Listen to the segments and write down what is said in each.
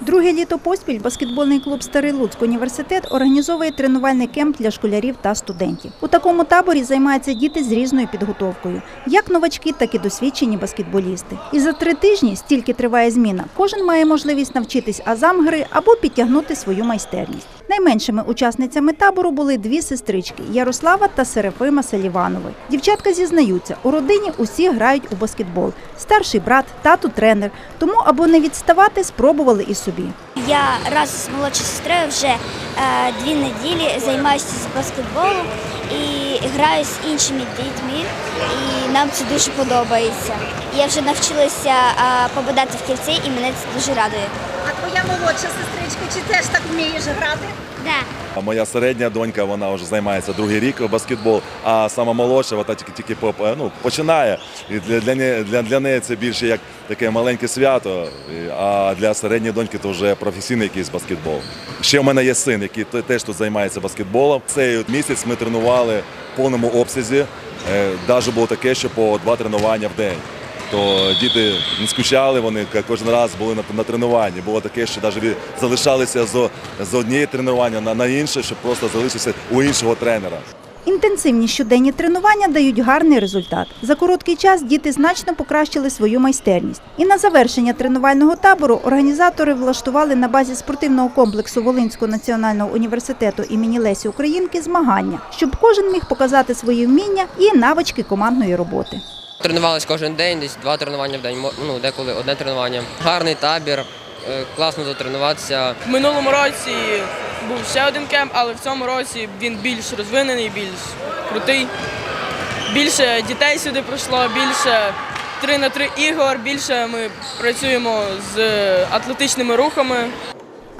Друге літо поспіль баскетбольний клуб Старий Луцьк університет організовує тренувальний кемп для школярів та студентів. У такому таборі займаються діти з різною підготовкою, як новачки, так і досвідчені баскетболісти. І за три тижні, стільки триває зміна, кожен має можливість навчитись азам гри або підтягнути свою майстерність. Найменшими учасницями табору були дві сестрички Ярослава та Серафима Селіванови. Дівчатка зізнаються, у родині усі грають у баскетбол. Старший брат, тату тренер. Тому, аби не відставати, спробували і собі. Я разом з молодшою сестрою вже е, дві неділі займаюся з баскетболом і граю з іншими дітьми, і нам це дуже подобається. Я вже навчилася е, попадати в кільце, і мене це дуже радує. Твоя молодша сестричка, чи теж так вмієш грати? Да. Моя середня донька, вона вже займається другий рік баскетбол, а сама молодша, вона тільки тільки ну, починає. І для, для, неї, для, для неї це більше як таке маленьке свято. А для середньої доньки це вже професійний якийсь баскетбол. Ще в мене є син, який теж тут займається баскетболом. Цей от місяць ми тренували в повному обсязі. Навіть було таке, що по два тренування в день. То діти не скучали, вони кожен раз були на, на тренуванні. Було таке, що навіть залишалися з, з однієї тренування на, на інше, щоб просто залишитися у іншого тренера. Інтенсивні щоденні тренування дають гарний результат. За короткий час діти значно покращили свою майстерність. І на завершення тренувального табору організатори влаштували на базі спортивного комплексу Волинського національного університету імені Лесі Українки змагання, щоб кожен міг показати свої вміння і навички командної роботи. Тренувались кожен день, десь два тренування в день, ну деколи одне тренування. Гарний табір, е, класно затренуватися. В минулому році був ще один кемп, але в цьому році він більш розвинений, більш крутий. Більше дітей сюди прийшло, більше 3 на 3 ігор, більше ми працюємо з атлетичними рухами.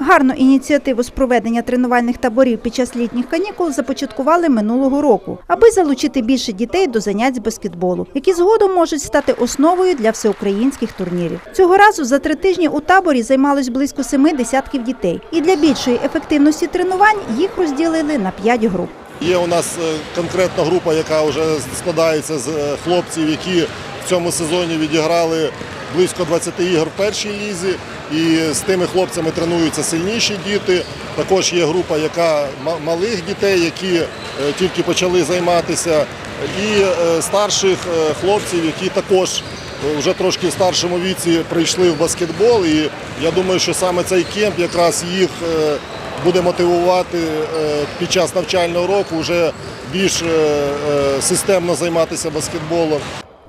Гарну ініціативу з проведення тренувальних таборів під час літніх канікул започаткували минулого року, аби залучити більше дітей до занять з баскетболу, які згодом можуть стати основою для всеукраїнських турнірів. Цього разу за три тижні у таборі займалось близько семи десятків дітей, і для більшої ефективності тренувань їх розділили на п'ять груп. Є у нас е, конкретна група, яка вже складається з е, хлопців, які в цьому сезоні відіграли близько 20 ігор в першій лізі. І з тими хлопцями тренуються сильніші діти. Також є група, яка малих дітей, які е, тільки почали займатися, і е, старших е, хлопців, які також вже трошки в старшому віці прийшли в баскетбол. І я думаю, що саме цей кемп якраз їх буде мотивувати під час навчального року вже більш системно займатися баскетболом.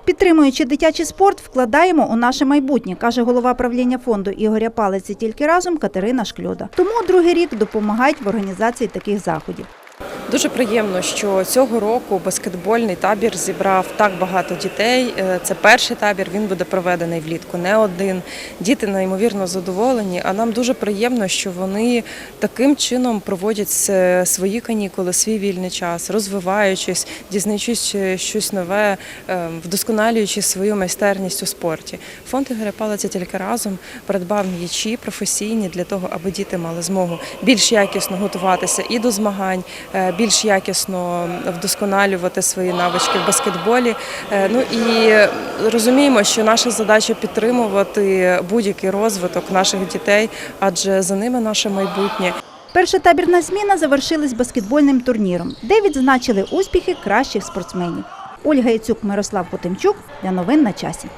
Підтримуючи дитячий спорт, вкладаємо у наше майбутнє, каже голова правління фонду Ігоря Палиці тільки разом Катерина Шкльода. Тому другий рік допомагають в організації таких заходів. Дуже приємно, що цього року баскетбольний табір зібрав так багато дітей. Е, Це перший табір, він буде проведений влітку, не один. Діти неймовірно задоволені. А нам дуже приємно, що вони таким чином проводять е, свої канікули, свій вільний час, розвиваючись, дізнаючись е, щось нове, вдосконалюючи свою майстерність у спорті. Фонд Ігоря Палиця тільки разом придбав м'ячі професійні для того, аби діти мали змогу більш якісно готуватися і до змагань, більш якісно вдосконалювати свої навички в баскетболі. Е, Ну і розуміємо, що наша задача підтримувати будь-який розвиток наших дітей, адже за ними наше майбутнє. Перша табірна зміна завершилась баскетбольним турніром, де відзначили успіхи кращих спортсменів. Ольга Яцюк, Мирослав Потимчук для новин на часі.